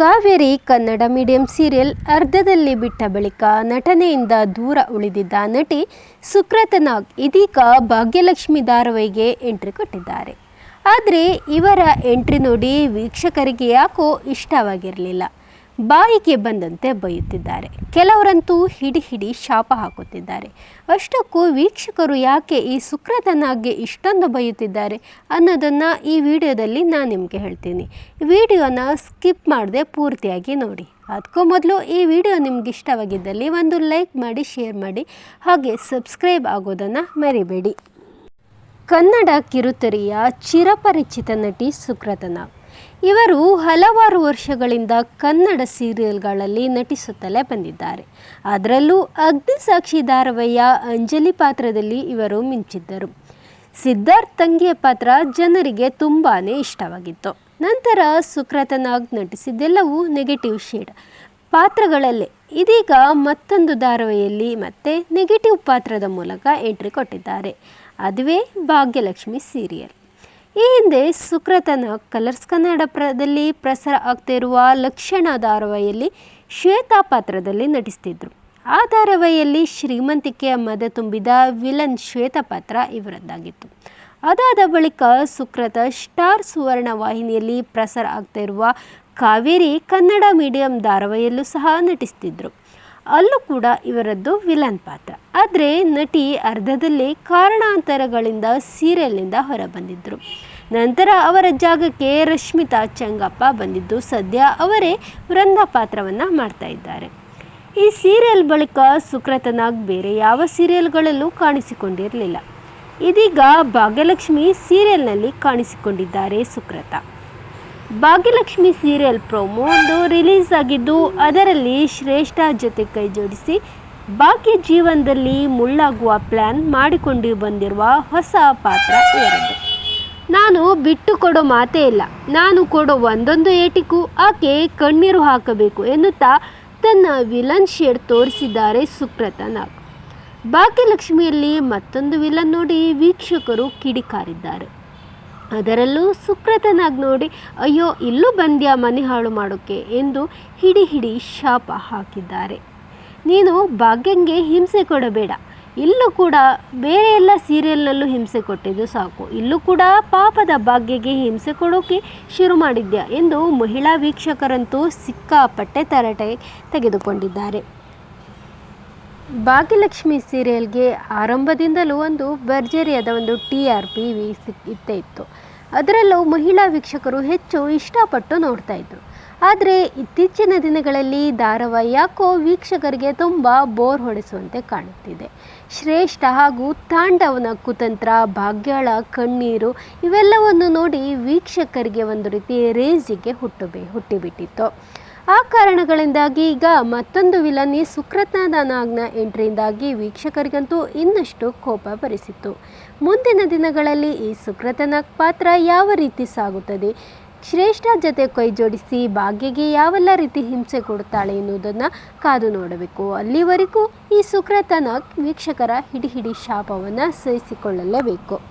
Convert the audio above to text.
Kaveri Kannada medium serial ಅರ್ಧದಲ್ಲಿ ಬಿಟ್ಟ ಬಳಿಕ ನಟನೆಯಿಂದ ದೂರ ಉಳಿದಿದ್ದ ನಟಿ ಸುಕ್ರತ ನಾಗ್ ಇದೀಗ ಭಾಗ್ಯಲಕ್ಷ್ಮಿ ಧಾರಾವಾಹಿಗೆ ಎಂಟ್ರಿ ಕೊಟ್ಟಿದ್ದಾರೆ. ಆದರೆ ಇವರ ಎಂಟ್ರಿ ನೋಡಿ ವೀಕ್ಷಕರಿಗೆ ಯಾಕೋ ಇಷ್ಟವಾಗಿರಲಿಲ್ಲ. ಬಾಯಿಗೆ ಬಂದಂತೆ ಬೈಯುತ್ತಿದ್ದಾರೆ. ಕೆಲವರಂತೂ ಹಿಡಿ ಹಿಡಿ ಶಾಪ ಹಾಕುತ್ತಿದ್ದಾರೆ. ಅಷ್ಟಕ್ಕೂ ವೀಕ್ಷಕರು ಯಾಕೆ ಈ ಸುಕ್ರತನಾಗೆ ಇಷ್ಟೊಂದು ಬೈಯುತ್ತಿದ್ದಾರೆ ಅನ್ನೋದನ್ನು ಈ ವಿಡಿಯೋದಲ್ಲಿ ನಾನು ನಿಮಗೆ ಹೇಳ್ತೀನಿ. ವಿಡಿಯೋನ ಸ್ಕಿಪ್ ಮಾಡದೆ ಪೂರ್ತಿಯಾಗಿ ನೋಡಿ. ಅದಕ್ಕೂ ಮೊದಲು ಈ ವಿಡಿಯೋ ನಿಮ್ಗೆ ಇಷ್ಟವಾಗಿದ್ದಲ್ಲಿ ಒಂದು ಲೈಕ್ ಮಾಡಿ, ಶೇರ್ ಮಾಡಿ, ಹಾಗೆ ಸಬ್ಸ್ಕ್ರೈಬ್ ಆಗೋದನ್ನು ಮರಿಬೇಡಿ. ಕನ್ನಡ ಕಿರುತೆರೆಯ ಚಿರಪರಿಚಿತ ನಟಿ ಸುಕ್ರತನ ಇವರು ಹಲವಾರು ವರ್ಷಗಳಿಂದ ಕನ್ನಡ ಸೀರಿಯಲ್ಗಳಲ್ಲಿ ನಟಿಸುತ್ತಲೇ ಬಂದಿದ್ದಾರೆ. ಅದರಲ್ಲೂ ಅಗ್ನಿಸಾಕ್ಷಿ ಧಾರಾವಾಹಿಯ ಅಂಜಲಿ ಪಾತ್ರದಲ್ಲಿ ಇವರು ಮಿಂಚಿದ್ದರು. ಸಿದ್ಧಾರ್ಥ್ ತಂಗಿಯ ಪಾತ್ರ ಜನರಿಗೆ ತುಂಬಾ ಇಷ್ಟವಾಗಿತ್ತು. ನಂತರ ಸುಕ್ರತನಾಗ್ ನಟಿಸಿದ್ದೆಲ್ಲವೂ ನೆಗೆಟಿವ್ ಶೇಡ್ ಪಾತ್ರಗಳಲ್ಲೇ. ಇದೀಗ ಮತ್ತೊಂದು ಧಾರಾವಾಹಿಯಲ್ಲಿ ಮತ್ತೆ ನೆಗೆಟಿವ್ ಪಾತ್ರದ ಮೂಲಕ ಎಂಟ್ರಿ ಕೊಟ್ಟಿದ್ದಾರೆ. ಅದುವೇ ಭಾಗ್ಯಲಕ್ಷ್ಮಿ ಸೀರಿಯಲ್. ಈ ಹಿಂದೆ ಸುಕ್ರತನ ಕಲರ್ಸ್ ಕನ್ನಡಪ್ರದಲ್ಲಿ ಪ್ರಸಾರ ಆಗ್ತಿರುವ ಲಕ್ಷಣ ಧಾರಾವಾಹಿಯಲ್ಲಿ ಶ್ವೇತಾ ಪಾತ್ರದಲ್ಲಿ ನಟಿಸ್ತಿದ್ರು. ಆ ಧಾರಾವಾಹಿಯಲ್ಲಿ ಶ್ರೀಮಂತಿಕೆಯ ಮದ ತುಂಬಿದ ವಿಲನ್ ಶ್ವೇತಾ ಪಾತ್ರ ಇವರದ್ದಾಗಿತ್ತು. ಅದಾದ ಬಳಿಕ ಸುಕ್ರತ ಸ್ಟಾರ್ ಸುವರ್ಣ ವಾಹಿನಿಯಲ್ಲಿ ಪ್ರಸಾರ ಆಗ್ತಾ ಇರುವ ಕಾವೇರಿ ಕನ್ನಡ ಮೀಡಿಯಂ ಧಾರಾವಾಹಿಯಲ್ಲೂ ಸಹ ನಟಿಸ್ತಿದ್ರು. ಅಲ್ಲೂ ಕೂಡ ಇವರದ್ದು ವಿಲನ್ ಪಾತ್ರ. ಆದರೆ ನಟಿ ಅರ್ಧದಲ್ಲಿ ಕಾರಣಾಂತರಗಳಿಂದ ಸೀರಿಯಲ್ನಿಂದ ಹೊರಬಂದಿದ್ದರು ನಂತರ ಅವರ ಜಾಗಕ್ಕೆ ರಶ್ಮಿತಾ ಚಂಗಪ್ಪ ಬಂದಿದ್ದು ಸದ್ಯ ಅವರೇ ವೃಂದ ಪಾತ್ರವನ್ನು ಮಾಡ್ತಾ ಇದ್ದಾರೆ. ಈ ಸೀರಿಯಲ್ ಬಳಿಕ ಸುಕ್ರತನಾಗ್ ಬೇರೆ ಯಾವ ಸೀರಿಯಲ್ಗಳಲ್ಲೂ ಕಾಣಿಸಿಕೊಂಡಿರಲಿಲ್ಲ. ಇದೀಗ ಭಾಗ್ಯಲಕ್ಷ್ಮಿ ಸೀರಿಯಲ್ನಲ್ಲಿ ಕಾಣಿಸಿಕೊಂಡಿದ್ದಾರೆ ಸುಕ್ರತ. ಭಾಗ್ಯಲಕ್ಷ್ಮಿ ಸೀರಿಯಲ್ ಪ್ರೋಮೋ ಒಂದು ರಿಲೀಸ್ ಆಗಿದ್ದು, ಅದರಲ್ಲಿ ಶ್ರೇಷ್ಠ ಜೊತೆ ಕೈ ಜೋಡಿಸಿ ಭಾಗ್ಯ ಜೀವನದಲ್ಲಿ ಮುಳ್ಳಾಗುವ ಪ್ಲ್ಯಾನ್ ಮಾಡಿಕೊಂಡು ಬಂದಿರುವ ಹೊಸ ಪಾತ್ರ ಇವರದ್ದು. ನಾನು ಬಿಟ್ಟು ಕೊಡೋ ಮಾತೇ ಇಲ್ಲ. ನಾನು ಕೊಡೋ ಒಂದೊಂದು ಏಟಿಗೂ ಆಕೆ ಕಣ್ಣೀರು ಹಾಕಬೇಕು ಎನ್ನುತ್ತಾ ತನ್ನ ವಿಲನ್ ಶೇಡ್ ತೋರಿಸಿದ್ದಾರೆ ಸುಪ್ರತ ನಾಗ್. ಭಾಗ್ಯಲಕ್ಷ್ಮಿಯಲ್ಲಿ ಮತ್ತೊಂದು ವಿಲನ್ ನೋಡಿ ವೀಕ್ಷಕರು ಕಿಡಿಕಾರಿದ್ದಾರೆ. ಅದರಲ್ಲೂ ಸುಕ್ರತನಾಗ್ ನೋಡಿ, ಅಯ್ಯೋ, ಇಲ್ಲೂ ಬಂದ್ಯಾ ಮನೆ ಹಾಳು ಮಾಡೋಕ್ಕೆ ಎಂದು ಹಿಡಿ ಹಿಡಿ ಶಾಪ ಹಾಕಿದ್ದಾರೆ. ನೀನು ಭಾಗ್ಯಂಗೆ ಹಿಂಸೆ ಕೊಡಬೇಡ. ಇಲ್ಲೂ ಕೂಡ ಬೇರೆ ಎಲ್ಲ ಸೀರಿಯಲ್ನಲ್ಲೂ ಹಿಂಸೆ ಕೊಟ್ಟಿದ್ದು ಸಾಕು. ಇಲ್ಲೂ ಕೂಡ ಪಾಪದ ಭಾಗ್ಯಗೆ ಹಿಂಸೆ ಕೊಡೋಕೆ ಶುರು ಮಾಡಿದ್ಯಾ? ಎಂದು ಮಹಿಳಾ ವೀಕ್ಷಕರಂತೂ ಸಿಕ್ಕಾಪಟ್ಟೆ ತರಟೆ ತೆಗೆದುಕೊಂಡಿದ್ದಾರೆ. ಭಾಗ್ಯಲಕ್ಷ್ಮಿ ಸೀರಿಯಲ್ಗೆ ಆರಂಭದಿಂದಲೂ ಒಂದು ಭರ್ಜರಿಯಾದ ಒಂದು ಟಿ ಆರ್ ಪಿ ಇತ್ತೇ ಇತ್ತು. ಅದರಲ್ಲೂ ಮಹಿಳಾ ವೀಕ್ಷಕರು ಹೆಚ್ಚು ಇಷ್ಟಪಟ್ಟು ನೋಡ್ತಾ ಇದ್ರು. ಆದರೆ ಇತ್ತೀಚಿನ ದಿನಗಳಲ್ಲಿ ಧಾರಾವಾಹಿ ಯಾಕೋ ವೀಕ್ಷಕರಿಗೆ ತುಂಬ ಬೋರ್ ಹೊಡೆಸುವಂತೆ ಕಾಣುತ್ತಿದೆ. ಶ್ರೇಷ್ಠ ಹಾಗೂ ತಾಂಡವನ ಕುತಂತ್ರ, ಭಾಗ್ಯಳ, ಕಣ್ಣೀರು ಇವೆಲ್ಲವನ್ನು ನೋಡಿ ವೀಕ್ಷಕರಿಗೆ ಒಂದು ರೀತಿ ರೇಜಿಗೆ ಹುಟ್ಟುಬೇ ಹುಟ್ಟಿಬಿಟ್ಟಿತ್ತು. ಆ ಕಾರಣಗಳಿಂದಾಗಿ ಈಗ ಮತ್ತೊಂದು ವಿಲನ್ ಈ ಸುಕ್ರತ್ನಾದನಾಗ್ನ ಎಂಟ್ರಿಯಿಂದಾಗಿ ವೀಕ್ಷಕರಿಗಂತೂ ಇನ್ನಷ್ಟು ಕೋಪ ಬರಿಸಿತ್ತು. ಮುಂದಿನ ದಿನಗಳಲ್ಲಿ ಈ ಸುಕ್ರತನಾಗ್ ಪಾತ್ರ ಯಾವ ರೀತಿ ಸಾಗುತ್ತದೆ, ಶ್ರೇಷ್ಠ ಜೊತೆ ಕೈ ಜೋಡಿಸಿ ಭಾಗ್ಯಗೆ ಯಾವೆಲ್ಲ ರೀತಿ ಹಿಂಸೆ ಕೊಡುತ್ತಾಳೆ ಎನ್ನುವುದನ್ನು ಕಾದು ನೋಡಬೇಕು. ಅಲ್ಲಿವರೆಗೂ ಈ ಸುಕ್ರತನಾಗ್ ವೀಕ್ಷಕರ ಹಿಡಿ ಹಿಡಿ ಶಾಪವನ್ನು ಸಹಿಸಿಕೊಳ್ಳಲೇಬೇಕು.